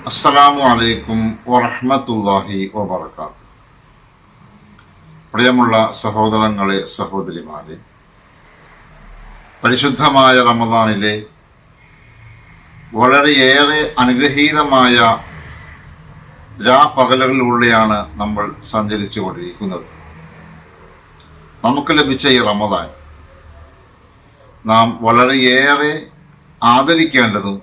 അസ്സലാമു അലൈക്കും വറഹമത്തല്ലാഹി വബർക്കാത്തു പ്രിയമുള്ള സഹോദരങ്ങളെ സഹോദരിമാരെ പരിശുദ്ധമായ റമദാനിലെ വളരെയേറെ അനുഗ്രഹീതമായ രാപകലുകളിലൂടെയാണ് നമ്മൾ സഞ്ചരിച്ചു കൊണ്ടിരിക്കുന്നത് നമുക്ക് ലഭിച്ച ഈ റമദാൻ നാം വളരെയേറെ ആദരിക്കേണ്ടതും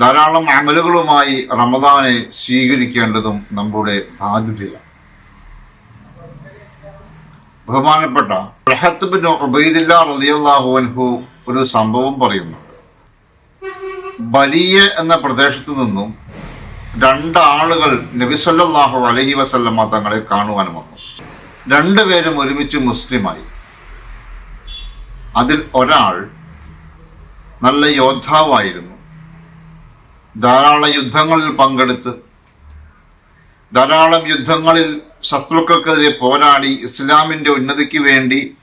ധാരാളം അമലുകളുമായി റമദാനെ സ്വീകരിക്കേണ്ടതും നമ്മുടെ ബാധ്യതയാണ്. ബഹുമാനപ്പെട്ട റഹത്ത് ബിൻ ഉബൈദില്ല റളിയല്ലാഹു അൻഹു ഒരു സംഭവം പറയുന്നുണ്ട് ബലിയ എന്ന പ്രദേശത്തു നിന്നും രണ്ടാളുകൾ നബി അലഹി അലൈഹി വസല്ലമ തങ്ങളെ കാണുവാൻ വന്നു. രണ്ടുപേരും ഒരുമിച്ച് മുസ്ലിമായി. അതിൽ ഒരാൾ നല്ല യോദ്ധാവായിരുന്നു. ധാരാളം യുദ്ധങ്ങളിൽ പങ്കെടുത്ത് ധാരാളം യുദ്ധങ്ങളിൽ ശത്രുക്കൾക്കെതിരെ പോരാടി ഇസ്ലാമിന്റെ ഉന്നതിക്ക് വേണ്ടി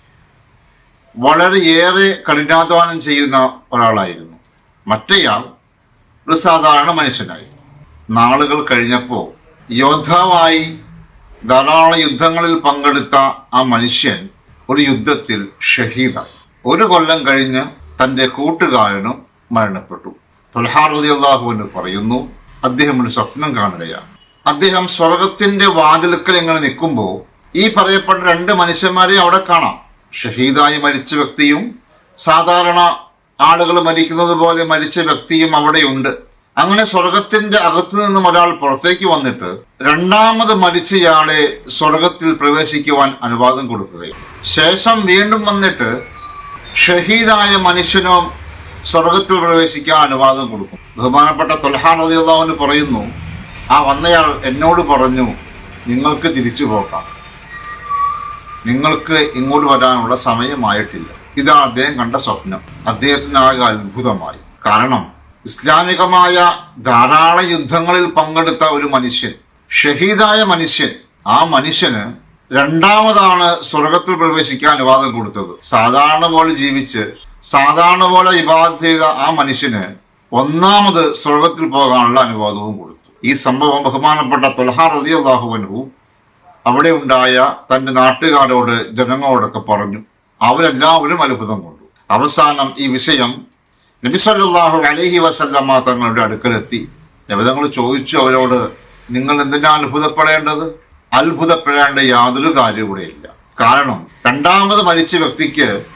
വളരെയേറെ കഠിനാധ്വാനം ചെയ്യുന്ന ഒരാളായിരുന്നു. മറ്റേയാൾ ഒരു സാധാരണ മനുഷ്യനായി നാളുകൾ കഴിഞ്ഞപ്പോൾ യോദ്ധാവായി ധാരാളം യുദ്ധങ്ങളിൽ പങ്കെടുത്ത ആ മനുഷ്യൻ ഒരു യുദ്ധത്തിൽ ഷഹീദായി. ഒരു കൊല്ലം കഴിഞ്ഞ് തന്റെ കൂട്ടുകാരനും മരണപ്പെട്ടു. തൊൽഹാറുദി അള്ളാഹുവിന് പറയുന്നു അദ്ദേഹം ഒരു സ്വപ്നം കാണുകയാണ്. അദ്ദേഹം സ്വർഗത്തിന്റെ വാതിലുക്കൾ ഇങ്ങനെ നിൽക്കുമ്പോൾ ഈ പറയപ്പെട്ട രണ്ട് മനുഷ്യന്മാരെ അവിടെ കാണാം. ഷഹീദായി മരിച്ച വ്യക്തിയും സാധാരണ ആളുകൾ മരിക്കുന്നത് പോലെ മരിച്ച വ്യക്തിയും അവിടെയുണ്ട്. അങ്ങനെ സ്വർഗത്തിന്റെ അകത്തു നിന്നും ഒരാൾ പുറത്തേക്ക് വന്നിട്ട് രണ്ടാമത് മരിച്ചയാളെ സ്വർഗത്തിൽ പ്രവേശിക്കുവാൻ അനുവാദം കൊടുക്കുകയും ശേഷം വീണ്ടും വന്നിട്ട് ഷഹീദായ മനുഷ്യനോ സ്വർഗത്തിൽ പ്രവേശിക്കാൻ അനുവാദം കൊടുക്കും. ബഹുമാനപ്പെട്ട തൊൽഹാൻ റളിയല്ലാഹുവിന് പറയുന്നു ആ വന്നയാൾ എന്നോട് പറഞ്ഞു നിങ്ങൾക്ക് തിരിച്ചു പോകാം. നിങ്ങൾക്ക് ഇങ്ങോട്ട് വരാനുള്ള സമയമായിട്ടില്ല. ഇതാണ് അദ്ദേഹം കണ്ട സ്വപ്നം. അദ്ദേഹത്തിനാകെ അത്ഭുതമായി. കാരണം ഇസ്ലാമികമായ ധാരാളം യുദ്ധങ്ങളിൽ പങ്കെടുത്ത ഒരു മനുഷ്യൻ ഷഹീദായ മനുഷ്യൻ ആ മനുഷ്യന് രണ്ടാമതാണ് സ്വർഗത്തിൽ പ്രവേശിക്കാൻ അനുവാദം കൊടുത്തത്. സാധാരണ പോലെ ജീവിച്ച് സാധാരണ പോലെ ഇബാദത്ത് ചെയ്ത ആ മനുഷ്യന് ഒന്നാമത് സ്വർഗത്തിൽ പോകാനുള്ള അനുവാദവും കൊടുത്തു. ഈ സംഭവം ബഹുമാനപ്പെട്ട തൊൽഹാർ റതിയാഹുവനു അവിടെ ഉണ്ടായ തന്റെ നാട്ടുകാരോട് ജനങ്ങളോടൊക്കെ പറഞ്ഞു. അവരെല്ലാവരും അത്ഭുതം കൊണ്ടു. അവസാനം ഈ വിഷയം നബിസല്ലാഹു അലഹി വസല്ലമ്മ തങ്ങളുടെ അടുക്കലെത്തി. നബിതങ്ങൾ ചോദിച്ചു അവരോട് നിങ്ങൾ എന്തിനാണ് അത്ഭുതപ്പെടേണ്ടത്? അത്ഭുതപ്പെടേണ്ട യാതൊരു കാര്യവും ഇവിടെയില്ല കാരണം രണ്ടാമത് മരിച്ച വ്യക്തിക്ക്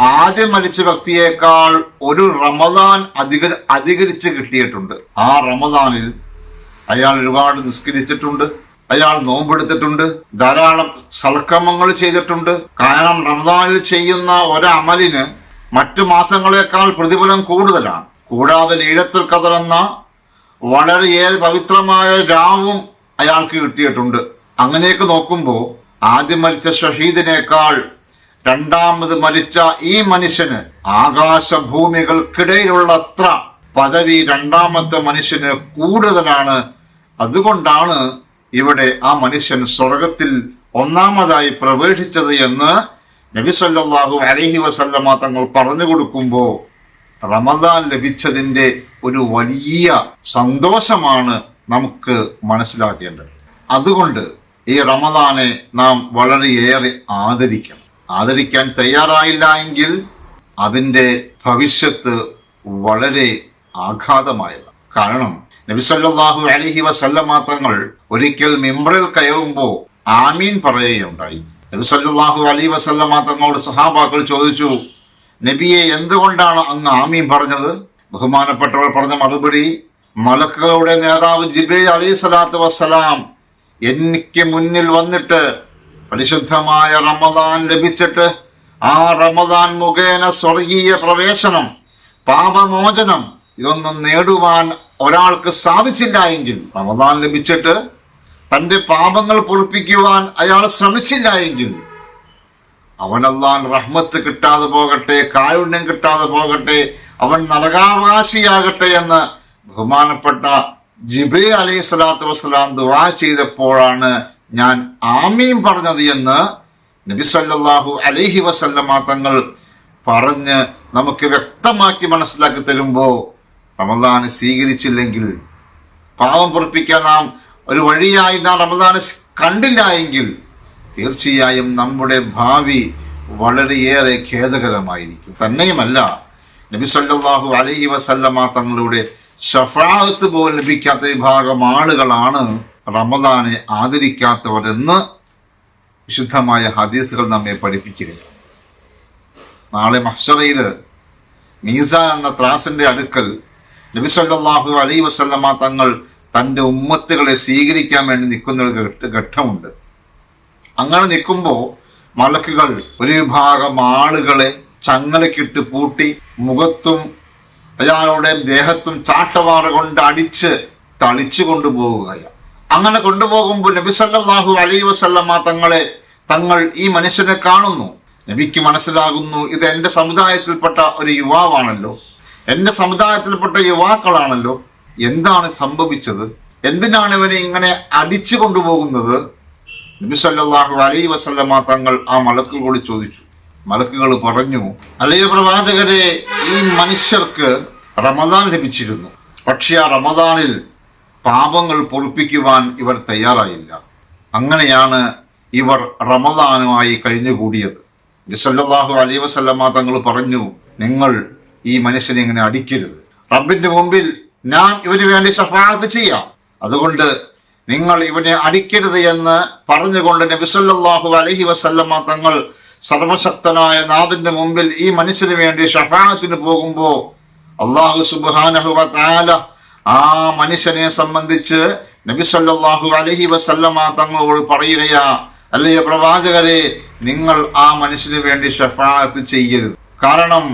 ആദ്യം മരിച്ച വ്യക്തിയേക്കാൾ ഒരു റമദാൻ അധിക അധികരിച്ച് കിട്ടിയിട്ടുണ്ട്. ആ റമദാനിൽ അയാൾ ഒരുപാട് നിസ്കരിച്ചിട്ടുണ്ട്. അയാൾ നോമ്പെടുത്തിട്ടുണ്ട്. ധാരാളം സൽക്രമങ്ങൾ ചെയ്തിട്ടുണ്ട്. കാരണം റമദാനിൽ ചെയ്യുന്ന ഒരമലിന് മറ്റു മാസങ്ങളേക്കാൾ പ്രതിഫലം കൂടുതലാണ്. കൂടാതെ ലീലത്തുൽ കതറുന്ന എന്ന വളരെയേറെ പവിത്രമായ രാവും അയാൾക്ക് കിട്ടിയിട്ടുണ്ട്. അങ്ങനെയൊക്കെ നോക്കുമ്പോൾ ആദ്യം മരിച്ച ഷഹീദിനേക്കാൾ രണ്ടാമത് മരിച്ച ഈ മനുഷ്യന് ആകാശഭൂമികൾക്കിടയിലുള്ള അത്ര പദവി രണ്ടാമത്തെ മനുഷ്യന് കൂടുതലാണ്. അതുകൊണ്ടാണ് ഇവിടെ ആ മനുഷ്യൻ സ്വർഗത്തിൽ ഒന്നാമതായി പ്രവേശിച്ചത് എന്ന് നബി സല്ലല്ലാഹു അലൈഹി വസല്ലമ തങ്ങൾ പറഞ്ഞു കൊടുക്കുമ്പോൾ റമദാൻ ലഭിച്ചതിന്റെ ഒരു വലിയ സന്തോഷമാണ് നമുക്ക് മനസ്സിലാക്കേണ്ടത്. അതുകൊണ്ട് ഈ റമദാനെ നാം വളരെയേറെ ആദരിക്കണം. ആദരിക്കാൻ തയ്യാറായില്ല എങ്കിൽ അതിന്റെ ഭവിഷ്യത്ത് വളരെ ആഘാതമായതാണ്. കാരണം നബിസല്ലാഹു അലഹി വസല്ലമ തങ്ങൾ ഒരിക്കൽ മിമ്രൽ കയറുമ്പോൾ ആമീൻ പറയുകയുണ്ടായി. നബിസല്ലാഹു അലി വസല്ലമ തങ്ങളോട് സഹാബാക്കൾ ചോദിച്ചു നബിയെ എന്തുകൊണ്ടാണ് അങ്ങ് ആമീൻ പറഞ്ഞത്? ബഹുമാനപ്പെട്ടവർ പറഞ്ഞ മറുപടി മലക്കുകളുടെ നേതാവ് ജിബേ അലി സ്വലാത്തു വസ്സലാം എനിക്ക് മുന്നിൽ വന്നിട്ട് പരിശുദ്ധമായ റമദാൻ ലഭിച്ചിട്ട് ആ റമദാൻ മുഖേന സ്വർഗീയ പ്രവേശനം പാപമോചനം ഇതൊന്നും നേടുവാൻ ഒരാൾക്ക് സാധിച്ചില്ല എങ്കിൽ റമദാൻ ലഭിച്ചിട്ട് തന്റെ പാപങ്ങൾ പൊറിപ്പിക്കുവാൻ അയാൾ ശ്രമിച്ചില്ല എങ്കിൽ അവനല്ലാൻ റഹ്മത്ത് കിട്ടാതെ പോകട്ടെ കാരുണ്യം കിട്ടാതെ പോകട്ടെ അവൻ നരകാവകാശിയാകട്ടെ എന്ന് ബഹുമാനപ്പെട്ട ജിബെ അലൈഹി സ്വലാത്തു വസ്സലാം ദുവാ ചെയ്തപ്പോഴാണ് ഞാൻ ആമീം പറഞ്ഞത് എന്ന് നബി സല്ലല്ലാഹു അലൈഹി വസല്ലമ തങ്ങൾ പറഞ്ഞ് നമുക്ക് വ്യക്തമാക്കി മനസ്സിലാക്കി തരുമ്പോൾ റമദാന് സ്വീകരിച്ചില്ലെങ്കിൽ പാവം പൊറപ്പിക്കാൻ നാം ഒരു വഴിയായി നാം റമദാന് കണ്ടില്ല എങ്കിൽ തീർച്ചയായും നമ്മുടെ ഭാവി വളരെയേറെ ഖേദകരമായിരിക്കും. തന്നെയുമല്ല നബി സല്ലല്ലാഹു അലൈഹി വസല്ലമ തങ്ങളുടെ ഷഫാഅത്ത് പോലും ലഭിക്കാത്ത വിഭാഗം ആളുകളാണ് റമദാനെ ആദരിക്കാത്തവരെന്ന് വിശുദ്ധമായ ഹദീസുകൾ നമ്മെ പഠിപ്പിക്കുകയാണ്. നാളെ മഹ്ഷറയിൽ മീസാൻ എന്ന ത്രാസിന്റെ അടുക്കൽ നബി സല്ലല്ലാഹു അലൈഹി വസല്ലമ തങ്ങൾ തന്റെ ഉമ്മത്തുകളെ സ്വീകരിക്കാൻ വേണ്ടി നിൽക്കുന്ന ഒരു ഘട്ട- ഘട്ടമുണ്ട്. അങ്ങനെ നിൽക്കുമ്പോൾ മലക്കുകൾ ഒരു വിഭാഗം ആളുകളെ ചങ്ങലക്കിട്ട് പൂട്ടി മുഖത്തും അയാളുടെ ദേഹത്തും ചാട്ടവാറ കൊണ്ട് അടിച്ച് തളിച്ചു കൊണ്ടുപോവുകയാണ് അങ്ങനെ കൊണ്ടുപോകുമ്പോൾ നബി സല്ലാഹു അലൈ വസല്ലമ്മ തങ്ങളെ തങ്ങൾ ഈ മനുഷ്യനെ കാണുന്നു. നബിക്ക് മനസ്സിലാകുന്നു ഇത് എന്റെ സമുദായത്തിൽപ്പെട്ട ഒരു യുവാവാണല്ലോ. എന്റെ സമുദായത്തിൽപ്പെട്ട യുവാക്കളാണല്ലോ. എന്താണ് സംഭവിച്ചത്? എന്തിനാണ് ഇവനെ ഇങ്ങനെ അടിച്ചു കൊണ്ടുപോകുന്നത്? നബി സല്ലാഹു അലൈ വസല്ലമ്മ തങ്ങൾ ആ മലക്കുകളോട് ചോദിച്ചു. മലക്കുകൾ പറഞ്ഞു അലയ പ്രവാചകരെ ഈ മനുഷ്യർക്ക് റമദാൻ ലഭിച്ചിരുന്നു. പക്ഷെ ആ റമദാനിൽ പാപങ്ങൾ പൊറുപ്പിക്കുവാൻ ഇവർ തയ്യാറായില്ല. അങ്ങനെയാണ് ഇവർ റമദാനുമായി കഴിഞ്ഞുകൂടിയത്. വിസല്ലാഹു അലൈ അലൈഹി വസല്ലമ തങ്ങൾ പറഞ്ഞു നിങ്ങൾ ഈ മനുഷ്യനെ ഇങ്ങനെ അടിക്കരുത്. റബ്ബിന്റെ മുമ്പിൽ ഞാൻ ഇവന് വേണ്ടി സഫാത്ത് ചെയ്യാം. അതുകൊണ്ട് നിങ്ങൾ ഇവനെ അടിക്കരുത് എന്ന് പറഞ്ഞുകൊണ്ട് നബി അലഹി വസല്ലമ്മ വസല്ലമ തങ്ങൾ സർവശക്തനായ നാഥിന്റെ മുമ്പിൽ ഈ മനുഷ്യന് വേണ്ടി ഷഫാഅത്തിന് പോകുമ്പോൾ അള്ളാഹു തആല ആ മനുഷ്യനെ സംബന്ധിച്ച് നബി സല്ലല്ലാഹു അലൈഹി വസല്ലമ തങ്ങളോട് പറയുകയാ അല്ലയോ പ്രവാചകരെ നിങ്ങൾ ആ മനുഷ്യന് വേണ്ടി ഷഫാത്ത് ചെയ്യരുത്. കാരണം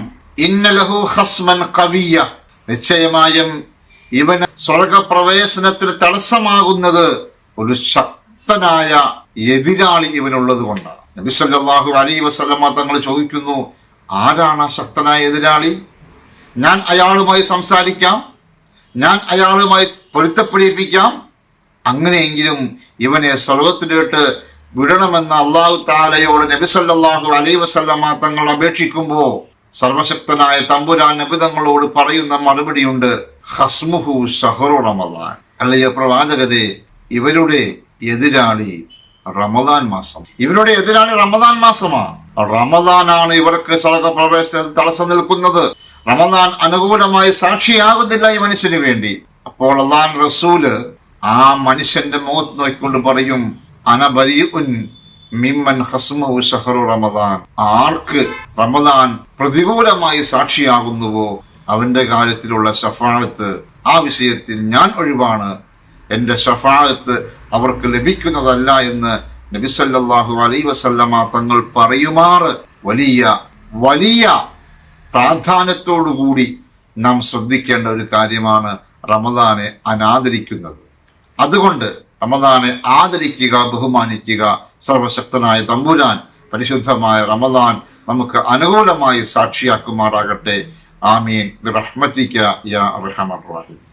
ഇന്നലഹു ഹസ്മൻ കവിയ നിശ്ചയമായും ഇവന് സ്വർഗപ്രവേശനത്തിന് തടസ്സമാകുന്നത് ഒരു ശക്തനായ എതിരാളി ഇവനുള്ളത് കൊണ്ടാണ്. നബി അലൈഹി വസല്ലമ തങ്ങൾ ചോദിക്കുന്നു ആരാണ് ആ ശക്തനായ എതിരാളി? ഞാൻ അയാളുമായി സംസാരിക്കാം. ഞാൻ അയാളുമായി പൊരുത്തപ്പെടിപ്പിക്കാം. അങ്ങനെയെങ്കിലും ഇവനെ സ്വർഗത്തിലോട്ട് വിടണമെന്ന് അള്ളാഹു താലയോട് നബി സല്ലല്ലാഹു അലൈഹി വസല്ലമ തങ്ങൾ അപേക്ഷിക്കുമ്പോൾ സർവശക്തനായ തമ്പുരാൻ നബി തങ്ങളോട് പറയുന്ന മറുപടിയുണ്ട് ഹസ്മുഹു ഷഹറു അല്ലയോ പ്രവാചകരെ ഇവരുടെ എതിരാളി റമദാൻ മാസം. ഇവരുടെ എതിരാളി റമദാൻ മാസമാണ്. റമദാനാണ് ഇവർക്ക് സ്വർഗ പ്രവേശനത്തിൽ തടസ്സം നിൽക്കുന്നത്. റമദാൻ അനുകൂലമായി സാക്ഷിയാകുന്നില്ല ഈ മനുഷ്യന് വേണ്ടി. അപ്പോൾ അള്ളാൻ റസൂൽ ആ മനുഷ്യന്റെ മുഖത്ത് നോക്കിക്കൊണ്ട് പറയും അനബരിഉൻ മിമ്മൻ ഹസ്മുഹു ഷഹറു റമദാൻ. ആർക്ക് റമദാൻ പ്രതികൂലമായി സാക്ഷിയാകുന്നുവോ അവന്റെ കാര്യത്തിലുള്ള ഷഫാഴത്ത് ആ വിഷയത്തിൽ ഞാൻ ഒഴിവാണ്. എന്റെ ഷഫാഴത്ത് അവർക്ക് ലഭിക്കുന്നതല്ല എന്ന് നബിസല്ലാഹു അലൈ വസല്ലമ തങ്ങൾ പറയുമാറ്. വലിയ വലിയ പ്രാധാന്യത്തോടുകൂടി നാം ശ്രദ്ധിക്കേണ്ട ഒരു കാര്യമാണ് റമദാനെ അനാദരിക്കുന്നത്. അതുകൊണ്ട് റമദാനെ ആദരിക്കുക ബഹുമാനിക്കുക സർവശക്തനായ തമ്പുരാൻ പരിശുദ്ധമായ റമദാൻ നമുക്ക് അനുകൂലമായി സാക്ഷിയാക്കുമാറാകട്ടെ. ആമീൻ. റഹ്മത്തിക്ക യാ റഹ്മർ റഹീം.